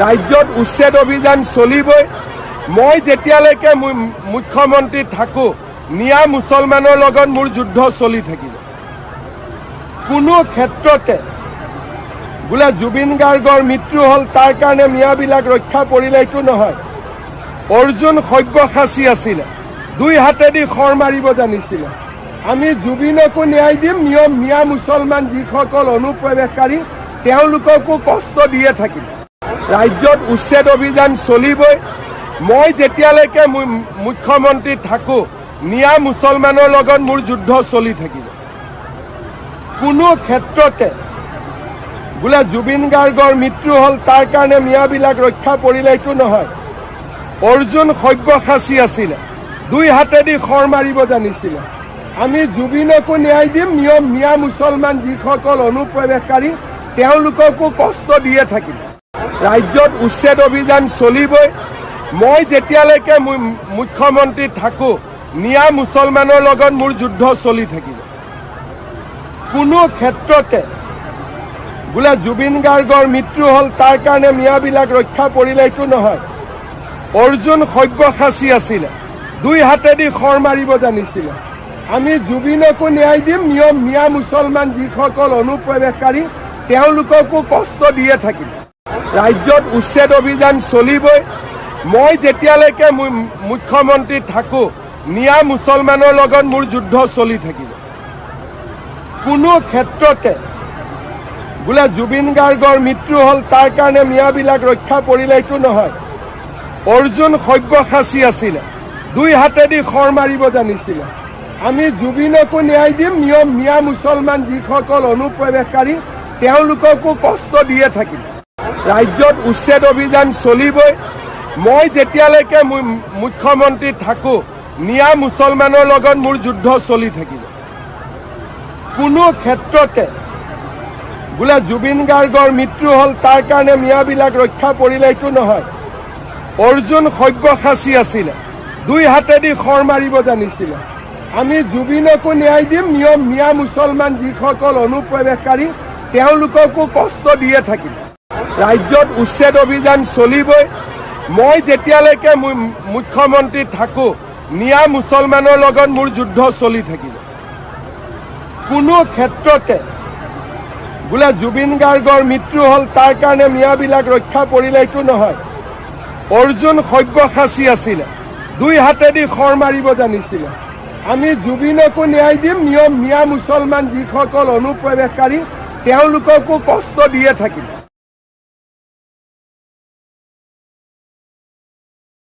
ৰাজ্যত উচ্ছেদ অভিযান চলিবই। মই যেতিয়ালৈকে মুখ্যমন্ত্ৰী থাকোঁ মিয়া মুছলমানৰ লগত মোৰ যুদ্ধ চলি থাকিব। কোনো ক্ষেত্ৰতে, বোলে জুবিন গাৰ্গৰ মৃত্যু হ'ল তাৰ কাৰণে মিয়াবিলাক ৰক্ষা পৰিলে এইটো নহয়। অৰ্জুন সব্যসাচী আছিলে, দুই হাতেদি খৰ মাৰিব জানিছিলে। আমি জুবিনকো ন্যায় দিম, নিয়ম মিয়া মুছলমান যিসকল অনুপ্ৰৱেশকাৰী, তেওঁলোককো কষ্ট দিয়ে থাকিম। ৰাজ্যত উচ্ছেদ অভিযান চলিবই। মই যেতিয়ালৈকে মুখ্যমন্ত্ৰী থাকোঁ মিয়া মুছলমানৰ লগত মোৰ যুদ্ধ চলি থাকিব। কোনো ক্ষেত্ৰতে, বোলে জুবিন গাৰ্গৰ মৃত্যু হ'ল, তাৰ কাৰণে মিয়াবিলাক ৰক্ষা পৰিলে এইটো নহয়। অৰ্জুন সব্যসাচী আছিলে, দুই হাতেদি খৰ মাৰিব জানিছিলে। আমি জুবিনকো ন্যায় দিম, নিয়ম মিয়া মুছলমান যিসকল অনুপ্ৰৱেশকাৰী, তেওঁলোককো কষ্ট দিয়ে থাকিম ৰাজ্যত উচ্ছেদ অভিযান চলিবই। মই যেতিয়ালৈকে মুখ্যমন্ত্ৰী থাকোঁ মিয়া মুছলমানৰ লগত মোৰ যুদ্ধ চলি থাকিব। কোনো ক্ষেত্ৰতে, বোলে জুবিন গাৰ্গৰ মৃত্যু হ'ল, তাৰ কাৰণে মিয়াবিলাক ৰক্ষা পৰিলে এইটো নহয়। অৰ্জুন সব্যসাচী আছিলে, দুই হাতেদি খৰ মাৰিব জানিছিলে। আমি জুবিনকো ন্যায় দিম, নিয়ম মিয়া মুছলমান যিসকল অনুপ্ৰৱেশকাৰী, তেওঁলোককো কষ্ট দিয়ে থাকিম ৰাজ্যত উচ্ছেদ অভিযান চলিবই। মই যেতিয়ালৈকে মুখ্যমন্ত্ৰী থাকোঁ মিয়া মুছলমানৰ লগত মোৰ যুদ্ধ চলি থাকিব। কোনো ক্ষেত্ৰতে, বোলে জুবিন গাৰ্গৰ মৃত্যু হ'ল, তাৰ কাৰণে মিয়াবিলাক ৰক্ষা পৰিলে এইটো নহয়। অৰ্জুন সব্যসাচী আছিলে, দুই হাতেদি খৰ মাৰিব জানিছিলে। আমি জুবিনকো ন্যায় দিম, নিয়ম মিয়া মুছলমান যিসকল অনুপ্ৰৱেশকাৰী, তেওঁলোককো কষ্ট দিয়ে থাকিম ৰাজ্যত উচ্ছেদ অভিযান চলিবই। মই যেতিয়ালৈকে মুখ্যমন্ত্ৰী থাকোঁ মিয়া মুছলমানৰ লগত মোৰ যুদ্ধ চলি থাকিব। কোনো ক্ষেত্ৰতে, বোলে জুবিন গাৰ্গৰ মৃত্যু হ'ল তাৰ কাৰণে মিয়াবিলাক ৰক্ষা পৰিলে এইটো নহয়। অৰ্জুন সব্যসাচী আছিলে, দুই হাতেদি খৰ মাৰিব জানিছিলে। আমি জুবিনকো ন্যায় দিম, নিয়ম মিয়া মুছলমান যিসকল অনুপ্ৰৱেশকাৰী, তেওঁলোককো কষ্ট দিয়ে থাকিম ৰাজ্যত উচ্ছেদ অভিযান চলিবই। মই যেতিয়ালৈকে মুখ্যমন্ত্ৰী থাকোঁ মিয়া মুছলমানৰ লগত মোৰ যুদ্ধ চলি থাকিব। কোনো ক্ষেত্ৰতে, বোলে জুবিন গাৰ্গৰ মৃত্যু হ'ল তাৰ কাৰণে মিয়াবিলাক ৰক্ষা পৰিলে এইটো নহয়। অৰ্জুন সব্যসাচী আছিলে, দুই হাতেদি খৰ মাৰিব জানিছিলে। আমি জুবিনকো ন্যায় দিম, নিয়ম মিয়া মুছলমান যিসকল অনুপ্ৰৱেশকাৰী, তেওঁলোককো কষ্ট দিয়ে থাকিম।